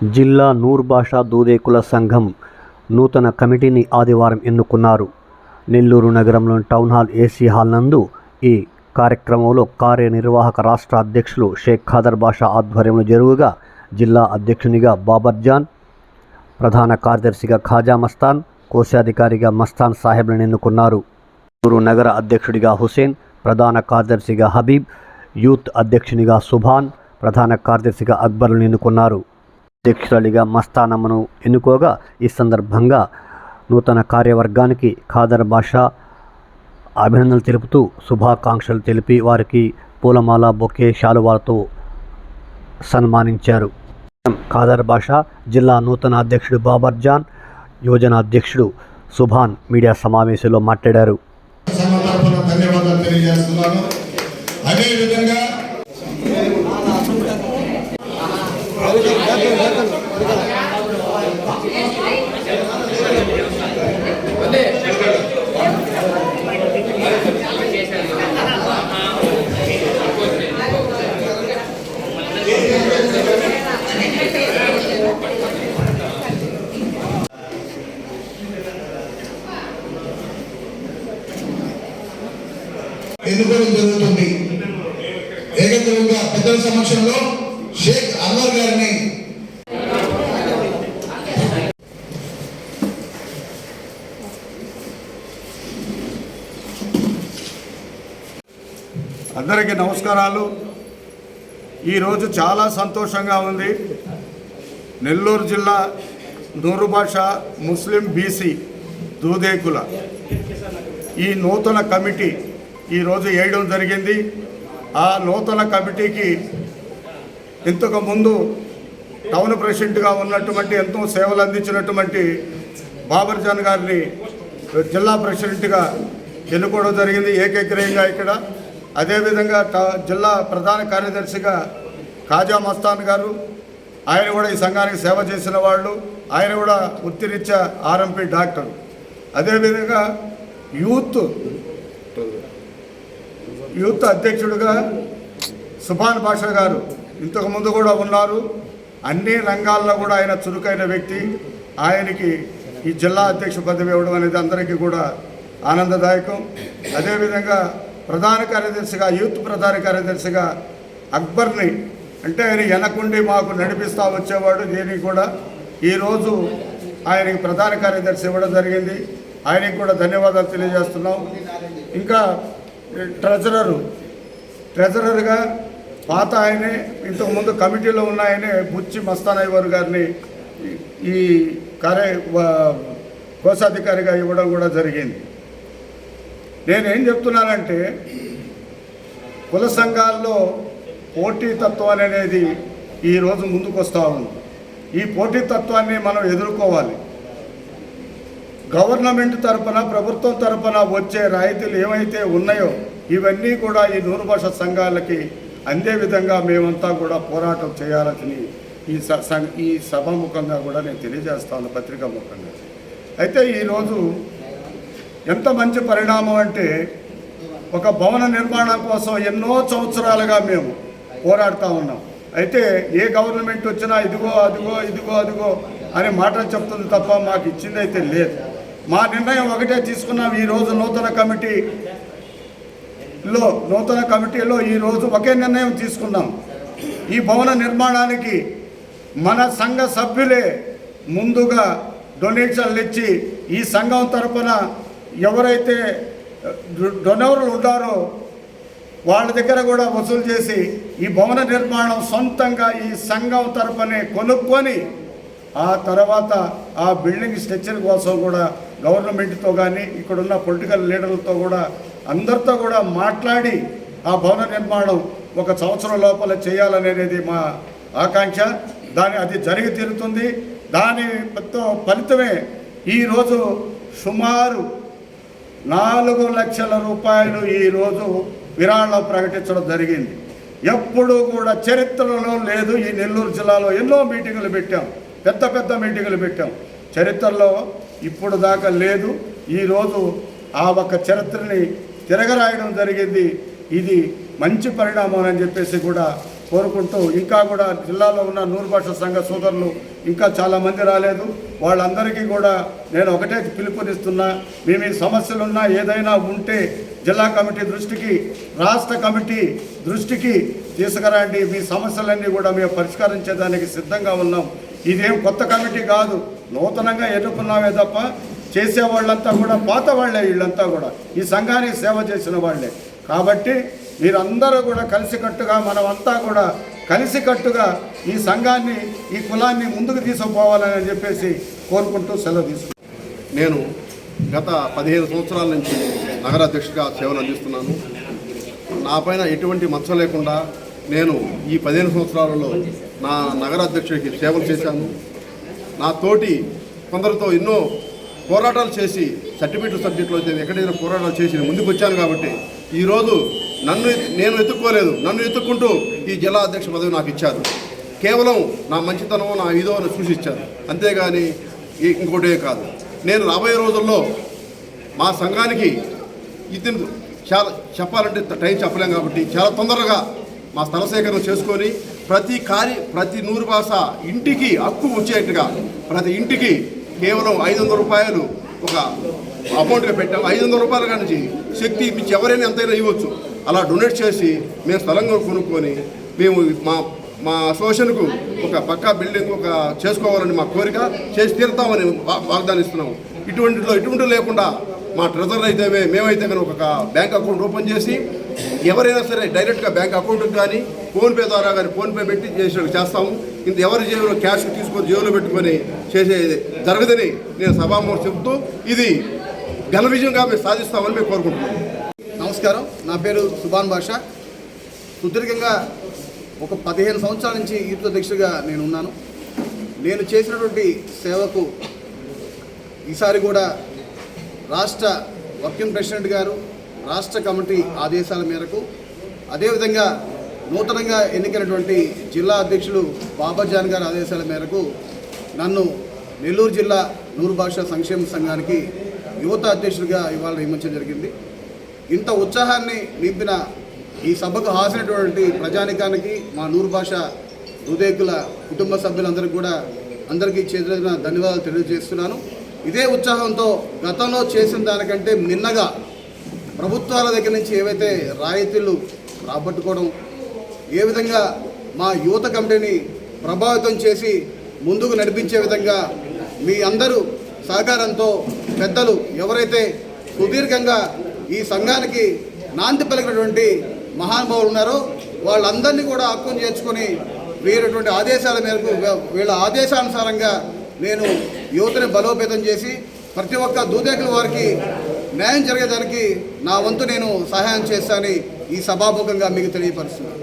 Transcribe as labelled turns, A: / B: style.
A: జిల్లా నూర్ భాషా దూదేకుల సంఘం నూతన కమిటీని ఆదివారం ఎన్నుకున్నారు. నెల్లూరు నగరంలోని టౌన్ హాల్ ఏసీ హాల్ నందు ఈ కార్యక్రమంలో కార్యనిర్వాహక రాష్ట్ర అధ్యక్షులు షేక్ ఖాదర్ బాషా ఆధ్వర్యంలో జరుగుగా జిల్లా అధ్యక్షునిగా బాబర్ జాన్ ప్రధాన కార్యదర్శిగా ఖాజా మస్తాన్ కోశాధికారిగా మస్తాన్ సాహెబ్లను ఎన్నుకున్నారు. నెల్లూరు నగర అధ్యక్షుడిగా హుసేన్ ప్రధాన కార్యదర్శిగా హబీబ్ యూత్ అధ్యక్షునిగా సుభాన్ ప్రధాన కార్యదర్శిగా అక్బర్ను ఎన్నుకున్నారు. అధ్యక్షురాలిగా మస్తానమ్మను ఎన్నుకోగా ఈ సందర్భంగా నూతన కార్యవర్గానికి ఖాదర్ భాష అభినందనలు తెలుపుతూ శుభాకాంక్షలు తెలిపి వారికి పూలమాల బొకే శాలువాలతో సన్మానించారు. ఖాదర్ బాషా జిల్లా నూతన అధ్యక్షుడు బాబర్ జాన్ యువజన అధ్యక్షుడు సుభాన్ మీడియా సమావేశంలో మాట్లాడారు.
B: అదేవిధంగా ఎన్నుకోవడం జరుగుతుంది. ఏకగ్రీవంగా పెద్దల సమక్షంలో షేక్ అన్వర్ గారిని
C: అందరికీ నమస్కారాలు. ఈరోజు చాలా సంతోషంగా ఉంది. నెల్లూరు జిల్లా నూరు భాష ముస్లిం బీసీ దూదేకుల. ఈ నూతన కమిటీ ఈరోజు వేయడం జరిగింది. ఆ నూతన కమిటీకి ఇంతకు ముందు టౌన్ ప్రెసిడెంట్గా ఉన్నటువంటి ఎంతో సేవలు అందించినటువంటి బాబర్జాన్ గారిని జిల్లా ప్రెసిడెంట్గా ఎన్నుకోవడం జరిగింది ఏకగ్రీయంగా ఇక్కడ. అదేవిధంగా ట- జిల్లా ప్రధాన కార్యదర్శిగా ఖాజా మస్తాన్ గారు ఆయన కూడా ఈ సంఘానికి సేవ చేసిన వాళ్ళు ఆయన కూడా వృత్తిరీత్యా ఆర్ఎంపీ డాక్టర్. అదేవిధంగా యూత్ యూత్ అధ్యక్షుడిగా సుభాన్ భాషా గారు ఇంతకు ముందు కూడా ఉన్నారు. అన్ని రంగాల్లో కూడా ఆయన చురుకైన వ్యక్తి. ఆయనకి ఈ జిల్లా అధ్యక్ష పదవి ఇవ్వడం అనేది అందరికీ కూడా ఆనందదాయకం. అదేవిధంగా ప్రధాన కార్యదర్శిగా యూత్ ప్రధాన కార్యదర్శిగా అక్బర్ని అంటే ఆయన వెనకుండి మాకు నడిపిస్తూ వచ్చేవాడు దీనికి కూడా. ఈరోజు ఆయనకి ప్రధాన కార్యదర్శి ఇవ్వడం జరిగింది. ఆయనకి కూడా ధన్యవాదాలు తెలియజేస్తున్నాం. ఇంకా ట్రెజరరు. ట్రెజరర్గా పాత ఆయనే ఇంతకుముందు కమిటీలో ఉన్న ఆయనే బుచ్చి మస్తానయ్యవారు గారిని ఈ- కార్య కోశాధికారిగా ఇవ్వడం కూడా జరిగింది. నేనేం చెప్తున్నానంటే కుల సంఘాల్లో పోటీతత్వం అనేది ఈరోజు ముందుకు వస్తూ ఉంది. ఈ పోటీతత్వాన్ని మనం ఎదుర్కోవాలి. గవర్నమెంట్ తరపున ప్రభుత్వం తరపున వచ్చే రాయితీలు ఏమైతే ఉన్నాయో ఇవన్నీ కూడా ఈ నూరు భాష సంఘాలకి అందే విధంగా మేమంతా కూడా పోరాటం చేయాలని ఈ స- ఈ సభాముఖంగా కూడా నేను తెలియజేస్తాను పత్రికా ముఖంగా. అయితే ఈరోజు ఎంత మంచి పరిణామం అంటే ఒక భవన నిర్మాణం కోసం ఎన్నో సంవత్సరాలుగా మేము పోరాడుతూ ఉన్నాం. అయితే ఏ గవర్నమెంట్ వచ్చినా ఇదిగో అదిగో ఇదిగో అదిగో అనే మాటలు చెప్తుంది తప్ప మాకు ఇచ్చిందైతే లేదు. మా నిర్ణయం ఒకటే తీసుకున్నాం. ఈరోజు నూతన కమిటీలో నూతన కమిటీలో ఈరోజు ఒకే నిర్ణయం తీసుకున్నాం. ఈ భవన నిర్మాణానికి మన సంఘ సభ్యులే ముందుగా డొనేషన్లు ఇచ్చి ఈ సంఘం తరపున ఎవరైతే డొ- డొనర్లు ఉన్నారో వాళ్ళ దగ్గర కూడా వసూలు చేసి ఈ భవన నిర్మాణం సొంతంగా ఈ సంఘం తరఫునే కొనుక్కొని ఆ తర్వాత ఆ బిల్డింగ్ స్ట్రక్చర్ కోసం కూడా గవర్నమెంట్తో కానీ ఇక్కడున్న పొలిటికల్ లీడర్లతో కూడా అందరితో కూడా మాట్లాడి ఆ భవన నిర్మాణం ఒక సంవత్సరం లోపల చేయాలనేది మా ఆకాంక్ష. దాని అది జరిగి తీరుతుంది. దాని ఫలితమే ఈరోజు సుమారు నాలుగు లక్షల రూపాయలు ఈరోజు విరాళం ప్రకటించడం జరిగింది. ఎప్పుడూ కూడా చరిత్రలో లేదు. ఈ నెల్లూరు జిల్లాలో ఎన్నో మీటింగులు పెట్టాం. పెద్ద పెద్ద మీటింగులు పెట్టాం. చరిత్రలో ఇప్పుడు దాకా లేదు. ఈరోజు ఆ ఒక్క చరిత్రని తిరగరాయడం జరిగింది. ఇది మంచి పరిణామం అని చెప్పేసి కూడా కోరుకుంటూ ఇంకా కూడా జిల్లాలో ఉన్న నూరు భాష సంఘ సోదరులు ఇంకా చాలామంది రాలేదు. వాళ్ళందరికీ కూడా నేను ఒకటే పిలుపునిస్తున్నా. మీ మీ సమస్యలున్నా ఏదైనా ఉంటే జిల్లా కమిటీ దృష్టికి రాష్ట్ర కమిటీ దృష్టికి తీసుకురండి. మీ సమస్యలన్నీ కూడా మేము పరిష్కరించేదానికి సిద్ధంగా ఉన్నాం. ఇదేం కొత్త కమిటీ కాదు. నూతనంగా ఎన్నుకున్నామే తప్ప చేసే వాళ్ళంతా కూడా పాత వాళ్ళే వీళ్ళంతా కూడా. ఈ సంఘానికి సేవ చేసిన వాళ్ళే. కాబట్టి మీరందరూ కూడా కలిసికట్టుగా మనమంతా కూడా కలిసికట్టుగా ఈ సంఘాన్ని ఈ కులాన్ని ముందుకు తీసుకుపోవాలని చెప్పేసి కోరుకుంటూ సెలవు తీసుకుంటాం
D: నేను గత పదిహేను సంవత్సరాల నుంచి నగరాధ్యక్షుడిగా సేవలు అందిస్తున్నాను. నా పైన ఎటువంటి మచ్చ లేకుండా నేను ఈ పదిహేను సంవత్సరాలలో నా నగరాధ్యక్షుడికి సేవలు చేశాను. నా తోటి కొందరితో ఎన్నో పోరాటాలు చేసి సర్టిఫికెట్ సబ్జెక్టులో నేను ఎక్కడైనా పోరాటాలు చేసి ముందుకు వచ్చాను కాబట్టి ఈరోజు నన్ను నేను ఎత్తుక్కోలేదు నన్ను ఎత్తుక్కుంటూ ఈ జిల్లా అధ్యక్ష పదవి నాకు ఇచ్చారు. కేవలం నా మంచితనం నా ఇదో అని సూచించారు అంతేగాని ఇంకోటే కాదు. నేను రాబోయే రోజుల్లో మా సంఘానికి ఇది చాలా చెప్పాలంటే టైం చెప్పలేం కాబట్టి చాలా తొందరగా మా స్థల సేకరణ చేసుకొని ప్రతి కార్య ప్రతి నూరు భాష ఇంటికి హక్కు వచ్చేట్టుగా ప్రతి ఇంటికి కేవలం ఐదు వందల రూపాయలు ఒక అమౌంట్గా పెట్టాము ఐదు వందల రూపాయల నుంచి శక్తి మించి ఎవరైనా ఎంతైనా ఇవ్వచ్చు. అలా డొనేట్ చేసి మేము స్థలంగా కొనుక్కొని మేము మా మా అసోసియేషన్కు ఒక పక్కా బిల్డింగ్ ఒక చేసుకోవాలని మా కోరిక చేసి తీరుతామని వా- ఇటువంటిలో ఇటువంటి లేకుండా మా ట్రెజర్ అయితే మేమైతే కనుక ఒక బ్యాంక్ అకౌంట్ ఓపెన్ చేసి ఎవరైనా సరే డైరెక్ట్గా బ్యాంక్ అకౌంట్కి కానీ ఫోన్పే ద్వారా కానీ ఫోన్పే పెట్టి చేసినట్టు చేస్తాము. ఇంత ఎవరి జేబులో క్యాష్ తీసుకొని జేబులో పెట్టుకొని చేసేది జరగదని నేను సభామూర్తి చెబుతూ ఇది ఘన విజయంగా మేము సాధిస్తామని మేము కోరుకుంటున్నాం.
E: నమస్కారం. నా పేరు సుభాన్ భాష సుదీర్ఘంగా ఒక పదిహేను సంవత్సరాల నుంచి యూత్ అధ్యక్షుడిగా నేను ఉన్నాను నేను చేసినటువంటి సేవకు ఈసారి కూడా రాష్ట్ర వర్కింగ్ ప్రెసిడెంట్ గారు రాష్ట్ర కమిటీ ఆదేశాల మేరకు అదేవిధంగా నూతనంగా ఎన్నికైనటువంటి జిల్లా అధ్యక్షులు బాబాజాన్ గారి ఆదేశాల మేరకు నన్ను నెల్లూరు జిల్లా నూరు భాషా సంక్షేమ సంఘానికి యువత అధ్యక్షుడిగా ఇవాళ నియమించడం జరిగింది. ఇంత ఉత్సాహాన్ని నింపిన ఈ సభకు హాజరైనటువంటి ప్రజానికానికి మా నూరు భాష హృదయకుల కుటుంబ సభ్యులందరికీ కూడా అందరికీ చేతులైన ధన్యవాదాలు తెలియజేస్తున్నాను. ఇదే ఉత్సాహంతో గతంలో చేసిన దానికంటే మిన్నగా ప్రభుత్వాల దగ్గర నుంచి ఏవైతే రాయితీలు రాబట్టుకోవడం ఏ విధంగా మా యువత కమిటీని ప్రభావితం చేసి ముందుకు నడిపించే విధంగా మీ అందరూ సహకారంతో పెద్దలు ఎవరైతే సుదీర్ఘంగా ఈ సంఘానికి నాంది పలికినటువంటి మహానుభావులు ఉన్నారో వాళ్ళందరినీ కూడా హక్కును చేర్చుకొని వీరటువంటి ఆదేశాల మేరకు వీళ్ళ ఆదేశానుసారంగా నేను యువతని బలోపేతం చేసి ప్రతి ఒక్క దూదేకుల వారికి న్యాయం జరిగేదానికి నా వంతు నేను సహాయం చేస్తానని ఈ సభాముఖంగా మీకు తెలియపరుస్తున్నాను.